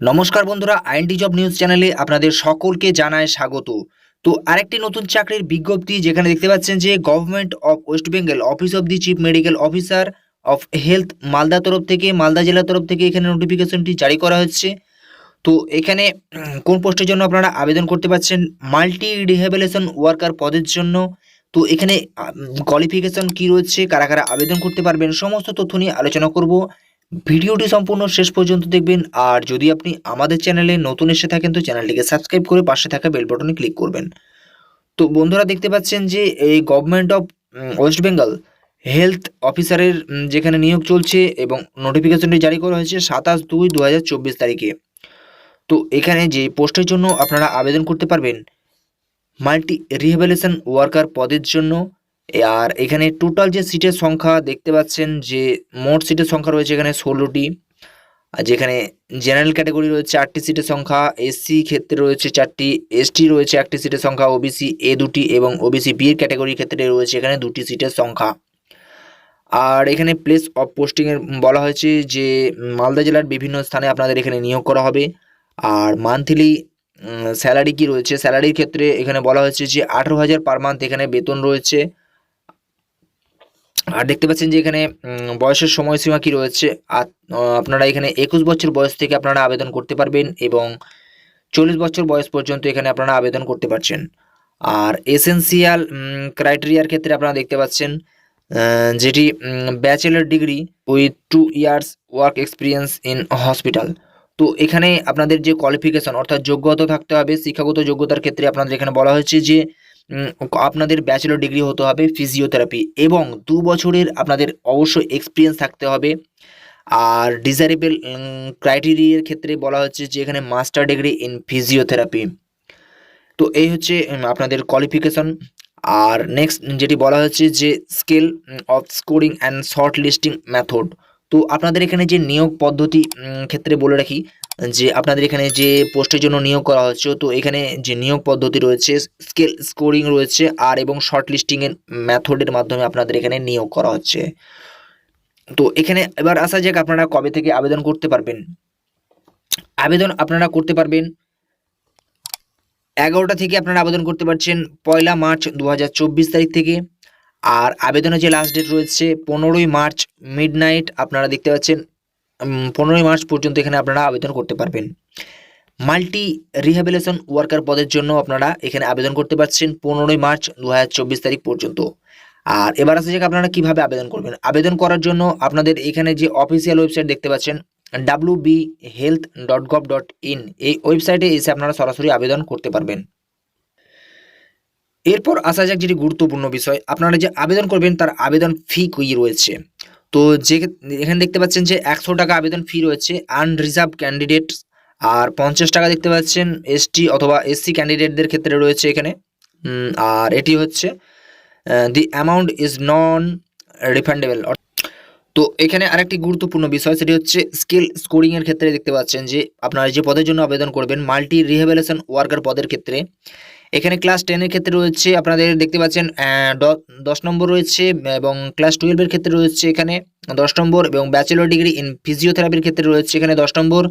নমস্কার বন্ধুরা int job news চ্যানেলে আপনাদের সকলকে জানায় স্বাগত। তো আরেকটি নতুন চাকরির বিজ্ঞপ্তি, যেখানে দেখতে পাচ্ছেন যে government of West Bengal office of the chief medical officer of health Malda তরফ থেকে মালদা জেলা তরফ থেকে এখানে নোটিফিকেশনটি জারি করা হচ্ছে। তো এখানে কোন পোস্টের জন্য আপনারা আবেদন করতে পারছেন? মাল্টি রিহেবিলেশন ওয়ার্কার পদের জন্য। তো এখানে কোয়ালিফিকেশন কি রয়েছে? কারা কারা আবেদন করতে পারবেন? সমস্ত তথ্য নিয়ে আলোচনা করব। ভিডিওটি সম্পূর্ণ শেষ পর্যন্ত দেখবেন। আর যদি আপনি আমাদের চ্যানেলে নতুন এসে থাকেন, তো চ্যানেলটিকে সাবস্ক্রাইব করে পাশে থাকা বেল বাটনে ক্লিক করবেন। তো বন্ধুরা, দেখতে পাচ্ছেন যে এই government of West Bengal health অফিসারের যেখানে নিয়োগ চলছে এবং নোটিফিকেশনটি জারি করা হয়েছে সাতাশ দুই দু তারিখে। তো এখানে যে পোস্টের জন্য আপনারা আবেদন করতে পারবেন মাল্টি রিহেবিলেশন ওয়ার্কার পদের জন্য আর এখানে টোটাল যে সিটের সংখ্যা দেখতে পাচ্ছেন যে মোট সিটের সংখ্যা রয়েছে এখানে ষোলোটি। আর যেখানে জেনারেল ক্যাটাগরি রয়েছে আটটি সিটের সংখ্যা এসসি ক্ষেত্রে রয়েছে চারটি এসটি রয়েছে একটি সিটের সংখ্যা ওবিসি এ দুটি এবং ওবিসি বি এর ক্যাটাগরির ক্ষেত্রে রয়েছে এখানে দুটি সিটের সংখ্যা। আর এখানে প্লেস অফ পোস্টিংয়ের বলা হয়েছে যে মালদা জেলার বিভিন্ন স্থানে আপনাদের এখানে নিয়োগ করা হবে। আর মান্থলি স্যালারি কি রয়েছে? স্যালারির ক্ষেত্রে এখানে বলা হয়েছে যে আঠেরো হাজার পার মান্থ এখানে বেতন রয়েছে। আর দেখতে পাচ্ছেন যে এখানে বয়সের সময়সীমা কি রয়েছে? আপনারা এখানে একুশ বছর বয়স থেকে আপনারা আবেদন করতে পারবেন এবং চল্লিশ বছর বয়স পর্যন্ত এখানে আপনারা আবেদন করতে পারছেন। আর এসেন্সিয়াল ক্রাইটেরিয়ার ক্ষেত্রে আপনারা দেখতে পাচ্ছেন যেটি bachelor degree with two years work experience in hospital তো এখানে আপনাদের যে কোয়ালিফিকেশন অর্থাৎ যোগ্যতা থাকতে হবে, শিক্ষাগত যোগ্যতার ক্ষেত্রে আপনাদের এখানে বলা হয়েছে যে আপনাদের ব্যাচেলর ডিগ্রি হতে হবে ফিজিওথেরাপি এবং দু বছরের আপনাদের অবশ্যই এক্সপিরিয়েন্স থাকতে হবে। আর ডিজারেবল ক্রাইটেরিয়ার ক্ষেত্রে বলা হচ্ছে যে এখানে মাস্টার ডিগ্রি ইন ফিজিওথেরাপি তো এই হচ্ছে আপনাদের কোয়ালিফিকেশন আর নেক্সট যেটি বলা হচ্ছে যে scale of scoring and short listing method তো আপনাদের এখানে যে নিয়োগ পদ্ধতি ক্ষেত্রে বলে রাখি যে আপনাদের এখানে যে পোস্টের জন্য নিয়োগ করা হচ্ছে, তো এখানে যে নিয়োগ পদ্ধতি রয়েছে, স্কেল স্কোরিং রয়েছে আর এবং শর্ট লিস্টিংয়ের মেথডের মাধ্যমে আপনাদের এখানে নিয়োগ করা হচ্ছে। তো এখানে এবার আসা যাক আপনারা কবে থেকে আবেদন করতে পারবেন। আবেদন আপনারা করতে পারবেন এগারোটা থেকে আপনারা আবেদন করতে পারছেন পয়লা মার্চ দু হাজার চব্বিশ তারিখ থেকে। আর আবেদনের যে লাস্ট ডেট রয়েছে, পনেরোই মার্চ মিড আপনারা দেখতে পাচ্ছেন পনেরোই মার্চ পর্যন্ত এখানে আপনারা আবেদন করতে পারবেন। মাল্টি রিহ্যাবিলেশন ওয়ার্কার পদের জন্য আপনারা এখানে আবেদন করতে পারছেন পনেরোই মার্চ দু হাজার চব্বিশ তারিখ পর্যন্ত। আর এবার আসা যাক আপনারা কীভাবে আবেদন করবেন। আবেদন করার জন্য আপনাদের এখানে যে অফিসিয়াল ওয়েবসাইট দেখতে পাচ্ছেন W B health dot gov dot in এই ওয়েবসাইটে এসে আপনারা সরাসরি আবেদন করতে পারবেন। এরপর আসা যাক যেটি গুরুত্বপূর্ণ বিষয়, আপনারা যে আবেদন করবেন তার আবেদন ফি কি রয়েছে। তো যে এখানে দেখতে পাচ্ছেন যে একশো টাকা আবেদন ফি রয়েছে আনরিজার্ভ ক্যান্ডিডেট আর পঞ্চাশ টাকা দেখতে পাচ্ছেন এসটি অথবা এসসি ক্যান্ডিডেটদের ক্ষেত্রে রয়েছে এখানে। আর এটি হচ্ছে the amount is non refundable তো এখানে আরেকটি গুরুত্বপূর্ণ বিষয়, সেটি হচ্ছে স্কিল স্কোরিংয়ের ক্ষেত্রে দেখতে পাচ্ছেন যে আপনারা যে পদের জন্য আবেদন করবেন মাল্টি রিহেবিলেশন ওয়ার্কার পদের ক্ষেত্রে এখানে ক্লাস টেনের ক্ষেত্রে রয়েছে, আপনাদের দেখতে পাচ্ছেন দশ নম্বর রয়েছে এবং ক্লাস টুয়েলভের ক্ষেত্রে রয়েছে এখানে দশ নম্বর এবং ব্যাচেলর ডিগ্রি ইন ফিজিওথেরাপির ক্ষেত্রে রয়েছে এখানে দশ নম্বর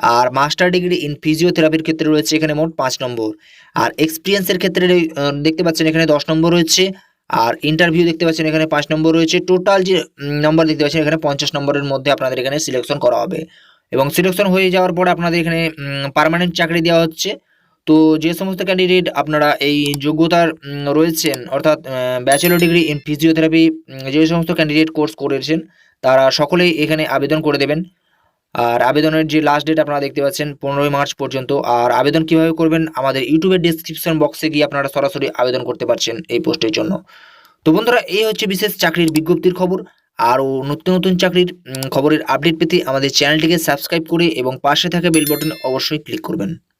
আর মাস্টার ডিগ্রি ইন ফিজিওথেরাপির ক্ষেত্রে রয়েছে এখানে মোট পাঁচ নম্বর। আর এক্সপিরিয়েন্সের ক্ষেত্রে দেখতে পাচ্ছেন এখানে দশ নম্বর রয়েছে আর ইন্টারভিউ দেখতে পাচ্ছেন এখানে পাঁচ নম্বর রয়েছে। টোটাল যে নম্বর দেখতে পাচ্ছেন এখানে পঞ্চাশ নম্বরের মধ্যে আপনাদের এখানে সিলেকশন করা হবে। এবং সিলেকশন হয়ে যাওয়ার পরে আপনাদের এখানে পার্মানেন্ট চাকরি দেওয়া হচ্ছে। তো যে সমস্ত ক্যান্ডিডেট আপনারা এই যোগ্যতার রয়েছেন, অর্থাৎ ব্যাচেলর ডিগ্রি ইন ফিজিওথেরাপি যে সমস্ত ক্যান্ডিডেট কোর্স করেছেন, তারা সকলেই এখানে আবেদন করে দেবেন। আর আবেদনের যে লাস্ট ডেট আপনারা দেখতে পাচ্ছেন, পনেরোই মার্চ পর্যন্ত। আর আবেদন কীভাবে করবেন, আমাদের ইউটিউবের ডিসক্রিপশন বক্সে গিয়ে আপনারা সরাসরি আবেদন করতে পারছেন এই পোস্টের জন্য। তো বন্ধুরা, এই হচ্ছে বিশেষ চাকরির বিজ্ঞপ্তির খবর। আরও নতুন নতুন চাকরির খবরের আপডেট পেতে আমাদের চ্যানেলটিকে সাবস্ক্রাইব করে এবং পাশে থাকা বেল বাটন অবশ্যই ক্লিক করবেন।